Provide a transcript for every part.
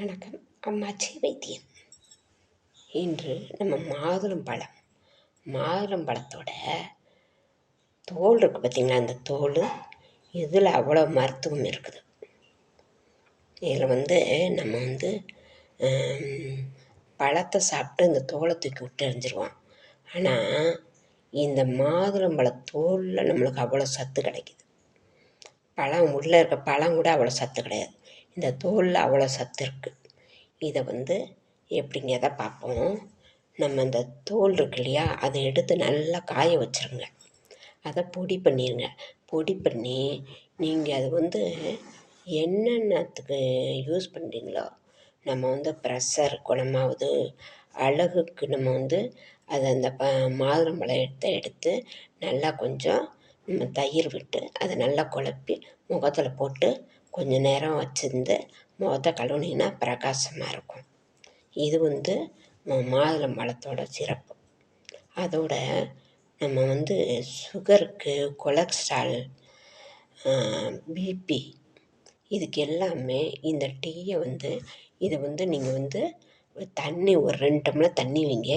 வணக்கம். அம்மாச்சி வைத்தியம். இன்று நம்ம மாதுளம்பழம் மாதுளம்பழத்தோட தோல் இருக்குது பார்த்திங்களா அந்த தோல் இதில் அவ்வளோ மருத்துவம் இருக்குது. இதில் வந்து நம்ம வந்து பழத்தை சாப்பிட்டு இந்த தோலை தூக்கி விட்டு எறிஞ்சிருவோம் ஆனால் இந்த மாதுளம்பழ தோலில் நம்மளுக்கு அவ்வளோ சத்து கிடைக்கிது. பழம் உள்ளே இருக்க பழம் கூட அவ்வளோ சத்து கிடையாது. இந்த தோலில் அவ்வளோ சத்து இருக்குது இதை வந்து எப்படிங்கிறத பார்ப்போம். நம்ம இந்த தோல் இருக்கு இல்லையா அதை எடுத்து நல்லா காய வச்சுருங்க. அதை பொடி பண்ணிடுங்க பொடி பண்ணி நீங்கள் அது வந்து என்னென்னத்துக்கு யூஸ் பண்ணுறீங்களோ நம்ம வந்து ப்ரெஷர் குணமாகுது அழகுக்கு நம்ம வந்து அதை அந்த ப மாதுளம்பழம் எடுத்து எடுத்து நல்லா கொஞ்சம் நம்ம தயிர் விட்டு அதை நல்லா குழப்பி முகத்தில் போட்டு கொஞ்சம் நேரம் வச்சுருந்து முகத்த கழுவுனீங்கன்னா பிரகாசமாக இருக்கும். இது வந்து மாதுளம்பழத்தோட சிறப்பு. அதோட நம்ம வந்து சுகருக்கு கொலஸ்ட்ரால் பிபி இதுக்கு எல்லாமே இந்த டீயை வந்து இதை வந்து நீங்கள் வந்து தண்ணி ஒரு ரெண்டு டம்ளர் தண்ணி வைங்க.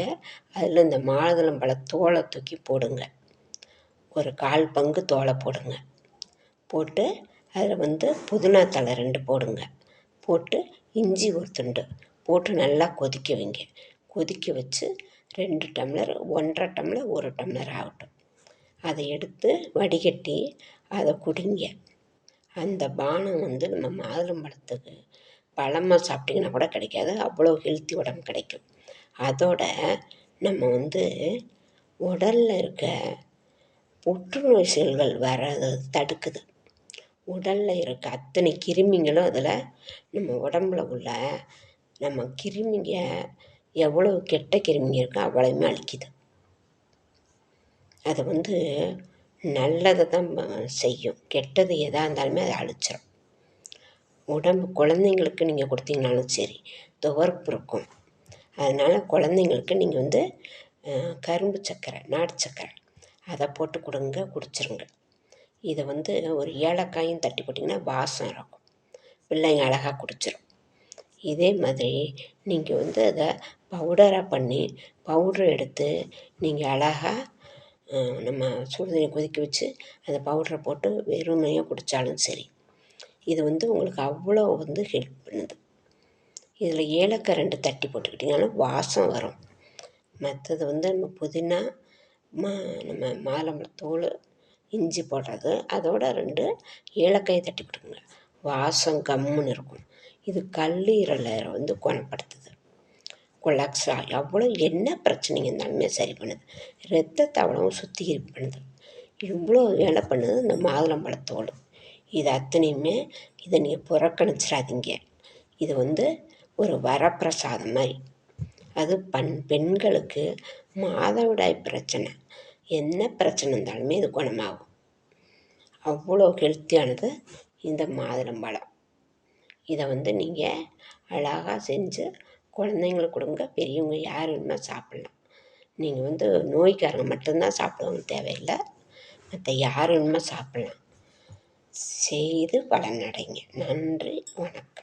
அதில் இந்த மாதுளம்பழ தோலை தூக்கி போடுங்க. ஒரு கால் பங்கு தோலை போடுங்க. போட்டு அதில் வந்து புதினா தழை ரெண்டு போடுங்க. போட்டு இஞ்சி ஒரு துண்டு போட்டு நல்லா கொதிக்க வைங்க. கொதிக்க வச்சு ரெண்டு டம்ளர் ஒன்றரை டம்ளர் ஒரு டம்ளர் ஆகட்டும். அதை எடுத்து வடிகட்டி அதை குடிங்க. அந்த பானம் வந்து நம்ம மாதுளம்பழத்துக்கு பழமாக சாப்பிட்டிங்கன்னா கூட கிடைக்காது. அவ்வளோ ஹெல்த்தி உடம்பு கிடைக்கும். அதோட நம்ம வந்து உடலில் இருக்க புற்றுநோய் செல்கள் வர்றதை தடுக்குது. உடலில் இருக்க அத்தனை கிருமிங்களும் அதில் நம்ம உடம்புல உள்ள நம்ம கிருமிங்க எவ்வளோ கெட்ட கிருமிங்க இருக்கோ அவ்வளவுமே அழிக்குது. அது வந்து நல்லதை தான் செய்யும். கெட்டது எதாக இருந்தாலுமே அதை அழிச்சிடும் உடம்பு குழந்தைங்களுக்கு நீங்கள் கொடுத்தீங்கனாலும் சரி துவர்ப்பு இருக்கும். அதனால் குழந்தைங்களுக்கு நீங்கள் வந்து கரும்பு சர்க்கரை நாட்டு சர்க்கரை அதை போட்டு கொடுங்க குடிச்சிருங்க. இதை வந்து ஒரு ஏலக்காயும் தட்டி போட்டிங்கன்னா வாசம் இருக்கும். பிள்ளைங்க அழகாக குடிச்சிடும் இதே மாதிரி நீங்கள் வந்து அதை பவுடராக பண்ணி பவுட்ரு எடுத்து நீங்கள் அழகாக நம்ம சுடுதண்ணி கொதிக்க வச்சு அந்த பவுடரை போட்டு வெறுமையாக குடித்தாலும் சரி இது வந்து உங்களுக்கு அவ்வளோ வந்து ஹெல்ப் பண்ணுது. இதில் ஏலக்காய் ரெண்டு தட்டி போட்டுக்கிட்டிங்கனாலும் வாசம் வரும். மற்றது வந்து நம்ம புதினா மா நம்ம மாதுளம்பழத்தோல் இஞ்சி போடுறது. அதோட ரெண்டு ஏலக்காய் தட்டி கொடுக்குங்க வாசம் கம்முன்னு இருக்கும். இது கல்லீரலை வந்து குணப்படுத்துது. கொலஸ்ட்ரால் எவ்வளோ என்ன பிரச்சனைங்க இருந்தாலுமே சரி பண்ணுது. ரத்தத்தை அவ்வளவும் சுத்திகரிப்பு பண்ணுது. இவ்வளோ வேலை பண்ணுது இந்த மாதுளம்பழத்தோடு. இது அத்தனையுமே இதை நீங்கள் புறக்கணிச்சிடாதீங்க. இது வந்து ஒரு வரப்பிரசாதம் மாதிரி. அது பண் பெண்களுக்கு மாதவிடாய் பிரச்சனை. என்ன பிரச்சனை இருந்தாலுமே இது குணமாகும். அவ்வளோ ஹெல்த்தியானது இந்த மாதுளம்பழம் இதை வந்து நீங்கள் அழகாக செஞ்சு குழந்தைங்களுக்கு கொடுங்க பெரியவங்க யார் வேணுமோ சாப்பிட்லாம். நீங்கள் வந்து நோய்க்காரங்க மட்டும்தான் சாப்பிடுவாங்க தேவையில்லை. மற்ற யார் வேணுமோ சாப்பிட்லாம். செய்து பலனடைங்க. நன்றி வணக்கம்.